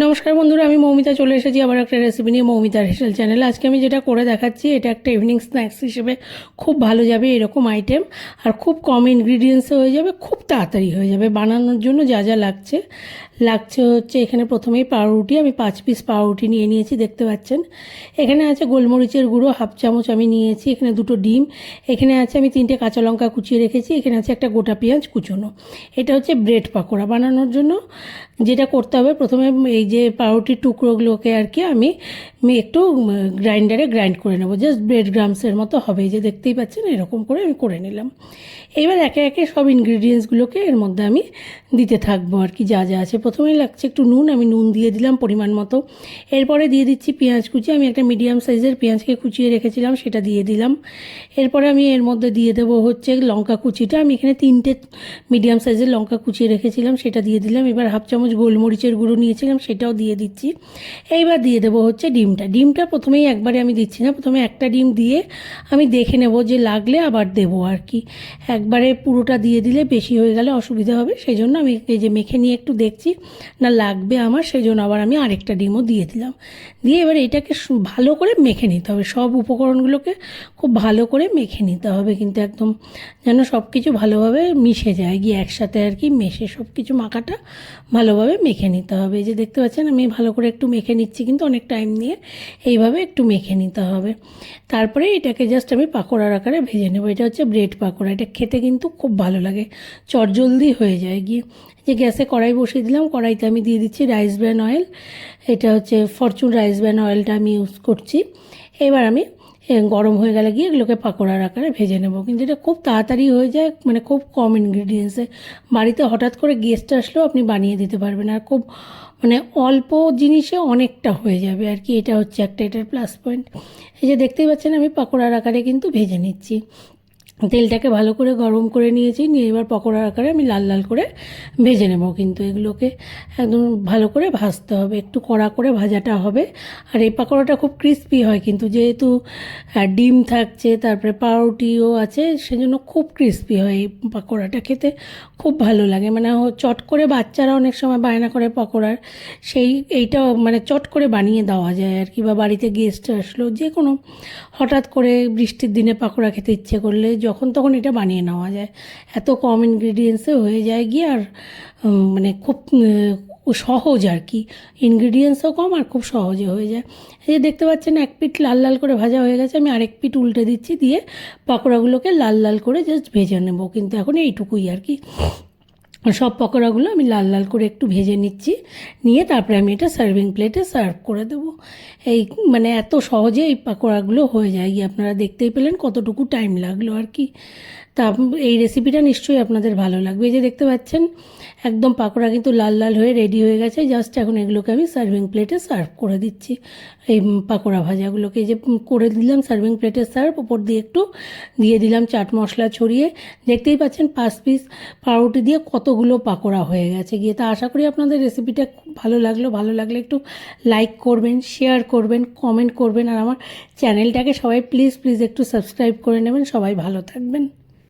নমস্কার বন্ধুরা, আমি মৌমিতা চলে এসেছি আবার একটা রেসিপি নিয়ে মৌমিতার হেসেল চ্যানেলে আজকে আমি যেটা করে দেখাচ্ছি, এটা একটা ইভিনিং স্ন্যাক্স হিসেবে খুব ভালো যাবে এরকম আইটেম আর খুব কম ইনগ্রিডিয়েন্টসে হয়ে যাবে, খুব তাড়াতাড়ি হয়ে যাবে বানানোর জন্য যা যা লাগছে। লাগছে হচ্ছে এখানে প্রথমেই পাউরুটি, আমি পাঁচ পিস পাউরুটি নিয়ে নিয়েছি, দেখতে পাচ্ছেন। এখানে আছে গোলমরিচের গুঁড়ো, হাফ চামচ আমি নিয়েছি, এখানে দুটো ডিম। এখানে আছে আমি তিনটে কাঁচা লঙ্কা কুচিয়ে রেখেছি, এখানে আছে একটা গোটা পেঁয়াজ কুচোনো। এটা হচ্ছে ব্রেড পাকোড়া বানানোর জন্য। যেটা করতে হবে, প্রথমে এই যে পাউরুটির টুকরোগুলোকে আর কি আমি আমি একটু গ্রাইন্ডারে গ্রাইন্ড করে নেব। জাস্ট ব্রেড গ্রামসের মতো হবে। যে দেখতেই পাচ্ছেন, এরকম করে আমি করে নিলাম। এবার একে একে সব ইনগ্রিডিয়েন্টসগুলোকে এর মধ্যে আমি দিতে থাকব আর কি, যা যা আছে। প্রথমেই লাগছে একটু নুন। আমি নুন দিয়ে দিলাম পরিমাণ মতো। এরপরে দিয়ে দিচ্ছি পেঁয়াজ কুচি। আমি একটা মিডিয়াম সাইজের পেঁয়াজকে কুচিয়ে রেখেছিলাম, সেটা দিয়ে দিলাম। এরপরে আমি এর মধ্যে দিয়ে দেবো হচ্ছে লঙ্কা কুচিটা। আমি এখানে তিনটে মিডিয়াম সাইজের লঙ্কা কুচিয়ে রেখেছিলাম, সেটা দিয়ে দিলাম। এবার হাফ চামচ গোলমরিচের গুঁড়ো নিয়েছিলাম, সেটাও দিয়ে দিচ্ছি। এইবার দিয়ে দেবো হচ্ছে ডিমটা। ডিমটা প্রথমেই একবারে আমি দিচ্ছি না, প্রথমে একটা ডিম দিয়ে আমি দেখে নেব যে লাগলে আবার দেবো আর কি। একবারে পুরোটা দিয়ে দিলে বেশি হয়ে গেলে অসুবিধা হবে, সেই জন্য আমি এই যে মেখে নিয়ে একটু দেখছি না লাগবে আমার, সেই জন্য আবার আমি আরেকটা ডিমও দিয়ে দিলাম। দিয়ে এবার এটাকে ভালো করে মেখে নিতে হবে। সব উপকরণগুলোকে খুব ভালো করে মেখে নিতে হবে, কিন্তু একদম যেন সব কিছু ভালোভাবে মিশে যায়, গিয়ে একসাথে আর কি মেশে সব কিছু মাখাটা ভালোভাবে মেখে নিতে হবে। যে দেখতে পাচ্ছেন, আমি ভালো করে একটু মেখে নিচ্ছি, কিন্তু অনেক টাইম নিয়ে এইভাবে একটু মেখে নিতে হবে। তারপরে এটাকে জাস্ট আমি পাকোড়ার আকারে ভেজে নেব। এটা হচ্ছে ব্রেড পাকোড়া। এটা খেতে কিন্তু খুব ভালো লাগে। চটজলদি হয়ে যায় গিয়ে। যে গ্যাসে কড়াই বসিয়ে দিলাম। কড়াইতে আমি দিয়ে দিচ্ছি রাইস ব্র্যান অয়েল এটা হচ্ছে ফরচুন রাইস ব্র্যান অয়েলটা আমি ইউজ করছি। এবার আমি গরম হয়ে গেলে গিয়ে এগুলোকে পাকোড়ার আকারে ভেজে নেব। কিন্তু এটা খুব তাড়াতাড়ি হয়ে যায় মানে খুব কম ইনগ্রিডিয়েন্টসে বাড়িতে হঠাৎ করে গেস্ট আসলেও আপনি বানিয়ে দিতে পারবেন। আর খুব মানে অল্প জিনিসে অনেকটা হয়ে যাবে আর কি। এটা হচ্ছে একটা, এটার প্লাস পয়েন্ট এই যে দেখতেই পাচ্ছেন আমি পাকোড়ার আকারে কিন্তু ভেজে নিচ্ছি। তেলটাকে ভালো করে গরম করে নিয়েছি। নিয়ে এবার পকোড়ার আকারে আমি লাল লাল করে ভেজে নেব। কিন্তু এগুলোকে একদম ভালো করে ভাজতে হবে। একটু কড়া করে ভাজাটা হবে। আর এই পাকোড়াটা খুব ক্রিস্পি হয়। কিন্তু যেহেতু ডিম থাকছে, তারপরে পাউরুটিও আছে, সেজন্য খুব ক্রিস্পি হয় এই পাকোড়াটা খেতে। খুব ভালো লাগে। মানে চট করে বাচ্চারা অনেক সময় বায়না করে পকোড়ার। সেই এইটা মানে চট করে বানিয়ে দেওয়া যায় আর কি। বা বাড়িতে গেস্ট আসলো যে কোনো হঠাৎ করে বৃষ্টির দিনে পাকোড়া খেতে ইচ্ছে করলে যখন তখন এটা বানিয়ে নেওয়া যায়। এত কম ইনগ্রিডিয়েন্টসে হয়ে যায় গিয়ে আর মানে খুব সহজ আর কি। ইনগ্রিডিয়েন্টসও কম আর খুব সহজে হয়ে যায়। এই যে দেখতে পাচ্ছেন এক পিট লাল লাল করে ভাজা হয়ে গেছে, আমি আরেক পিট উল্টে দিচ্ছি দিয়ে পাকোড়াগুলোকে লাল লাল করে জাস্ট ভেজে নেব। কিন্তু এখন এইটুকুই আর কি। সব পকোড়াগুলো আমি লাল লাল করে একটু ভেজে নিচ্ছি। নিয়ে তারপরে আমি এটা সার্ভিং প্লেটে সার্ভ করে দেবো। এই মানে এত সহজে এই পকোড়াগুলো হয়ে যায়। আপনারা দেখতেই পেলেন কতটুকু টাইম লাগল আর কি। তা এই রেসিপিটা নিশ্চয়ই আপনাদের ভালো লাগবে। যে দেখতে পাচ্ছেন, একদম পাকোড়া কিন্তু লাল লাল হয়ে রেডি হয়ে গেছে। জাস্ট এখন এগুলোকে আমি সার্ভিং প্লেটে সার্ভ করে দিচ্ছি। এই পাকোড়া ভাজাগুলোকে যে করে দিলাম সার্ভিং প্লেটে সার্ভ ওপর দিয়ে একটু দিয়ে দিলাম চাট মশলা ছড়িয়ে। দেখতেই পাচ্ছেন পাঁচ পিস পাউরুটি দিয়ে কতগুলো পাকোড়া হয়ে গেছে গিয়ে। তা আশা করি আপনাদের রেসিপিটা খুব ভালো লাগল। ভালো লাগলে একটু লাইক করবেন শেয়ার করবেন কমেন্ট করবেন। আর আমার চ্যানেলটাকে সবাই প্লিজ প্লিজ একটু সাবস্ক্রাইব করে নেবেন। সবাই ভালো থাকবেন।